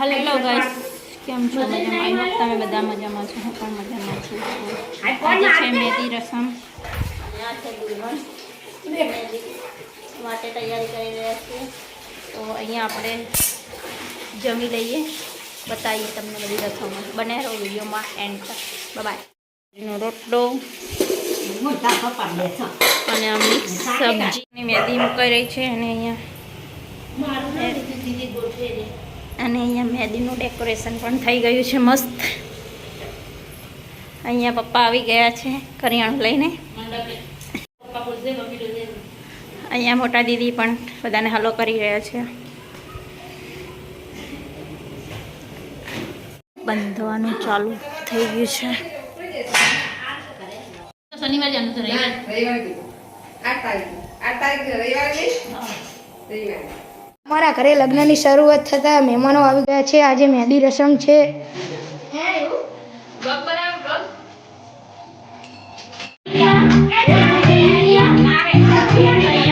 Hello guys કેમ છો મજામાં? આઈ હોપ તમે બધા મજામાં છો. હું પણ મજામાં છું. આજે છે મહેંદી રસમ. આ છે દુલ્હન માટે તૈયારી કરી રહ્યા છીએ. તો અહીંયા આપણે જમી લઈએ. બતાવીએ તમને બધી રસમો. બને રહો વિડીયોમાં એન્ડ તક બાય નો રોટલો. અને મિક્સ સબ્જીની મહેંદી મુકાઈ રહી છે અને અહીંયા અને અહીંયા મહેંદીનું ડેકોરેશન પણ થઈ ગયું છે મસ્ત. અહીંયા પપ્પા આવી ગયા છે કરિયાણું લઈને. અહીંયા મોટા દીદી પણ બધાને હલો કરી રહ્યા છે. બંધવાનું ચાલુ થઈ ગયું છે. શનિવારે રવિવાર. રવિવારે. અમારા ઘરે લગ્નની શરૂઆત થતાં મહેમાનો આવી ગયા છે. આજે મહેંદી રસમ છે. અહીંયા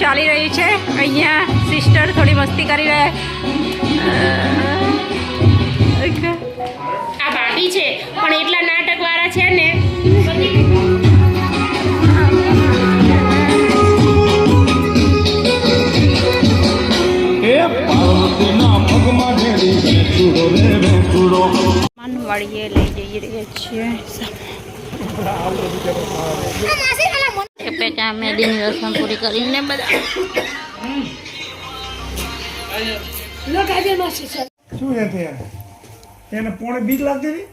ચાલી રહી છે. અહીંયા સિસ્ટર થોડી મસ્તી કરી રહ્યા આ ભાભી છે, પણ એટલા નાટક માનવાડીએ લઈ જઈ રહ્યા છીએ. કે પેટા મેદીની રસમ પૂરી કરીને બધા. શું છે એને પોણે બીક લાગતી હતી?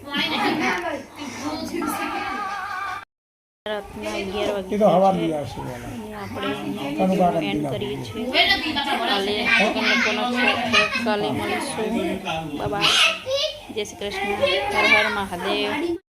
રાતના અગિયાર એ તો હવા વાગે બી આવશે આપણે એન્ડ કરીએ છીએ. કાલે લોકોનો છે. કાલે મળીશું. બાબા જય શ્રી કૃષ્ણ. હર હર મહાદેવ.